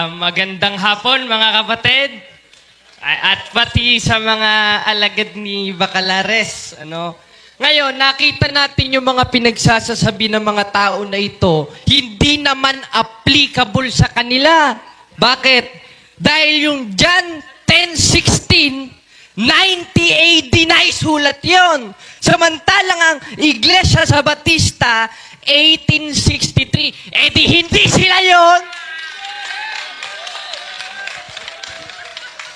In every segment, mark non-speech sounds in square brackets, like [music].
Ah, magandang hapon mga kapatid. At pati sa mga alagad ni Bacalares, ano? Ngayon, nakita natin yung mga pinagsasasabi ng mga tao na ito, hindi naman applicable sa kanila. Bakit? Dahil yung John 10.16, 90 AD na isulat yon. Samantalang ang Iglesia sa Batista, 1863. Eh di hindi sila yon.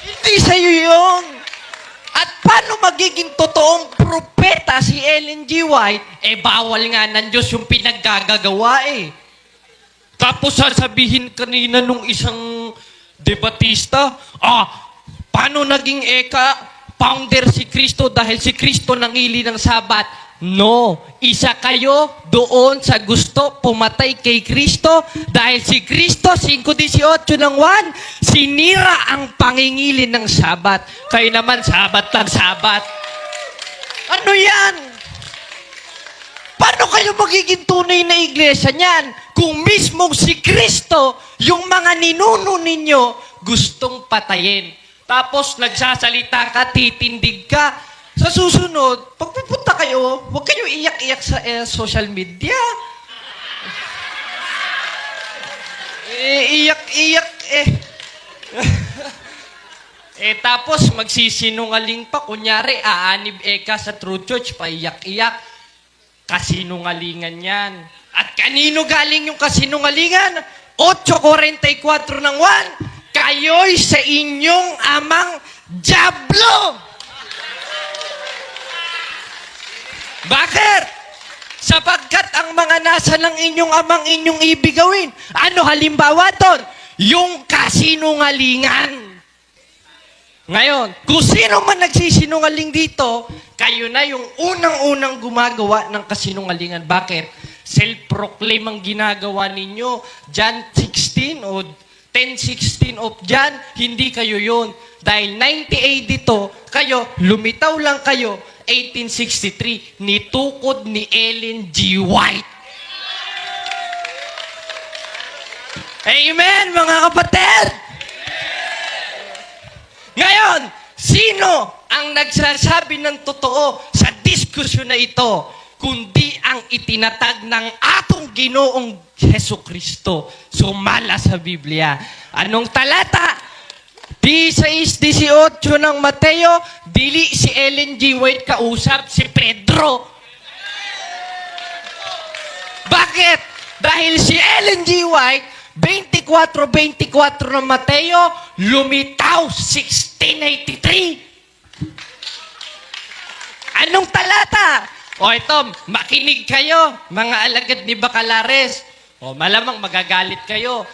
Hindi sa'yo yun. At paano magiging totoong propeta si Ellen G. White? Eh, bawal nga ng Diyos yung pinaggagawa eh. Tapos sasabihin kanina nung isang debatista, ah, paano naging eka founder si Kristo dahil si Kristo nangili ng sabat? No, isa kayo doon sa gusto pumatay kay Kristo dahil si Kristo 5.18 ng 1, sinira ang pangingilin ng sabat. Kayo naman, sabat lang sabat. Ano yan? Paano kayo magiging tunay na iglesia niyan kung mismong si Kristo, yung mga ninuno ninyo, gustong patayin? Tapos nagsasalita ka, titindig ka. Sa susunod, pag kayo, huwag kayo iyak-iyak sa eh, social media. Eh, iyak-iyak eh. [laughs] eh tapos magsisinungaling pa. Kunyari, aanib eka sa True Church, paiyak-iyak. Kasinungalingan yan. At kanino galing yung kasinungalingan? 8.44 ng 1. Kayo'y sa inyong amang Diablo! Bakit? Sapagkat ang mga nasa ng inyong amang inyong ibig gawin. Ano halimbawa doon? Yung kasinungalingan. Ngayon, kung sino man nagsisinungaling dito, kayo na yung unang-unang gumagawa ng kasinungalingan. Bakit? Self-proclaim ang ginagawa ninyo. John 16 o 10.16 of John, hindi kayo yun. Dahil 98 dito, kayo, lumitaw lang kayo, 1863, nitukod ni Ellen G. White. Amen, mga kapatid! Ngayon, sino ang nagsasabi ng totoo sa diskusyon na ito, kundi ang itinatag ng atong ginoong Heso Kristo. Sumala sa Biblia. Anong talata? P6.18 ng Mateo, dili si Ellen G. White kausap, si Pedro. Bakit? Dahil si Ellen G. White, 24-24 ng Mateo, lumitaw 1683. Anong talata? O ito, makinig kayo, mga alagad ni Bacalares. O malamang magagalit kayo.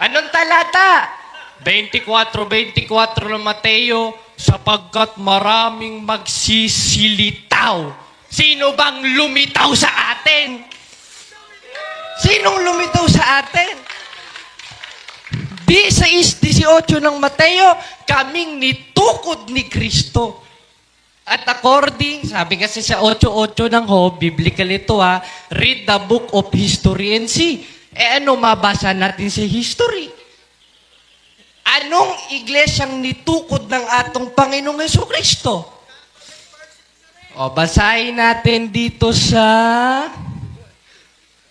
Anong talata? 24-24 ng Mateo, sapagkat maraming magsisilitaw. Sino bang lumitaw sa atin? Sinong lumitaw sa atin? Di sa 18 ng Mateo, kaming nitukod ni Kristo. At according, sabi kasi sa 8.8 ng Ho, biblical ito ha, read the book of history and see. Eh ano mabasa natin sa history? Anong iglesyang nitukod ng atong Panginoong Yeso Kristo? O, basahin natin dito sa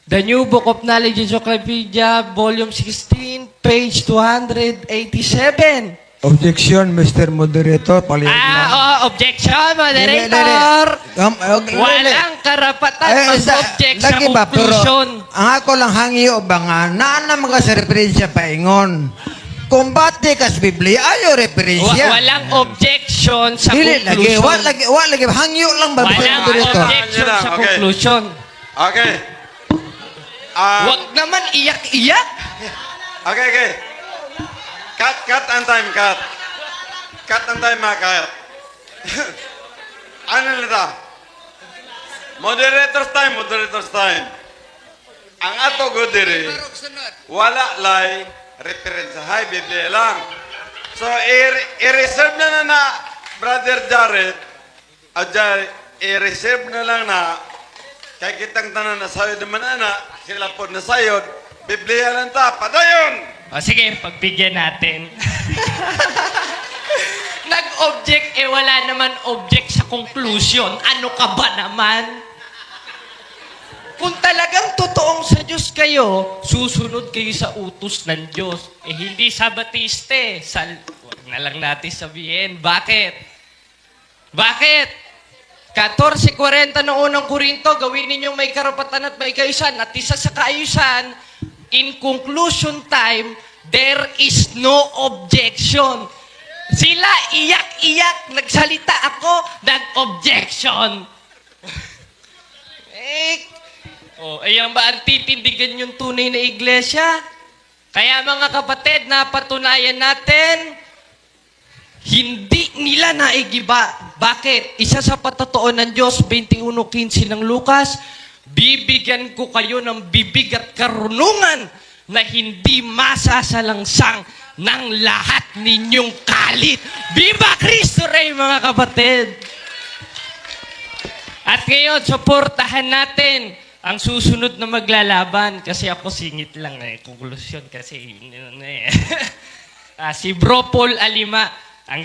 The New Book of Knowledge Encyclopedia, Volume 16, page 287. Objection, Mr. Moderator. Palihog lang. Ah, oh, objection, Dali, dali. moderator. Um, okay, dali. Walang karapatan Eh, mag-object sa lagi ba, pero conclusion. ang ako lang hangi o ba nga, naan na mga sa referensya paingon. Kung bati ka sa Biblia, ayo Wa- referensya. walang objection sa Dili, lagi, conclusion. wa lagi, wa lagi, hangyo lang ba. Walang Moderator? objection sa okay. conclusion. Okay. Ah, Huwag naman iyak-iyak. okay, okay. Cut, cut ang time, cut. Cut ang time, mga cut. [laughs] ano nila? Moderator's time, moderator's time. Ang ato go diri, wala lay reference sa Biblia lang. So, i-reserve na na na, Brother Jared, adjay, i-reserve na lang na, kay kitang tanan na sayod naman ana, sila po na sayod, Biblia lang ta, padayon! O sige, pagbigyan natin. [laughs] Nag-object, eh wala naman object sa conclusion. Ano ka ba naman? Kung talagang totoong sa Diyos kayo, susunod kayo sa utos ng Diyos. Eh hindi sa Batiste. Sa, wag na lang natin sabihin. Bakit? Bakit? 14.40 ng unang Korinto, gawin ninyong may karapatan at may kaayusan. At isa sa kaayusan, in conclusion time, there is no objection. Sila iyak-iyak, nagsalita ako, nag-objection. [laughs] eh, oh, ayan ba ang titindigan yung tunay na iglesia? Kaya mga kapatid, napatunayan natin, hindi nila naigiba. Bakit? Isa sa patotoo ng Diyos, 21.15 ng Lucas, bibigyan ko kayo ng bibig at karunungan na hindi masasalangsang ng lahat ninyong kalit. Viva Cristo Rey, mga kapatid! At ngayon, suportahan natin ang susunod na maglalaban kasi ako singit lang eh. Konklusyon kasi yun, yun, eh. [laughs] Ah, si Bro Paul Alima. Ang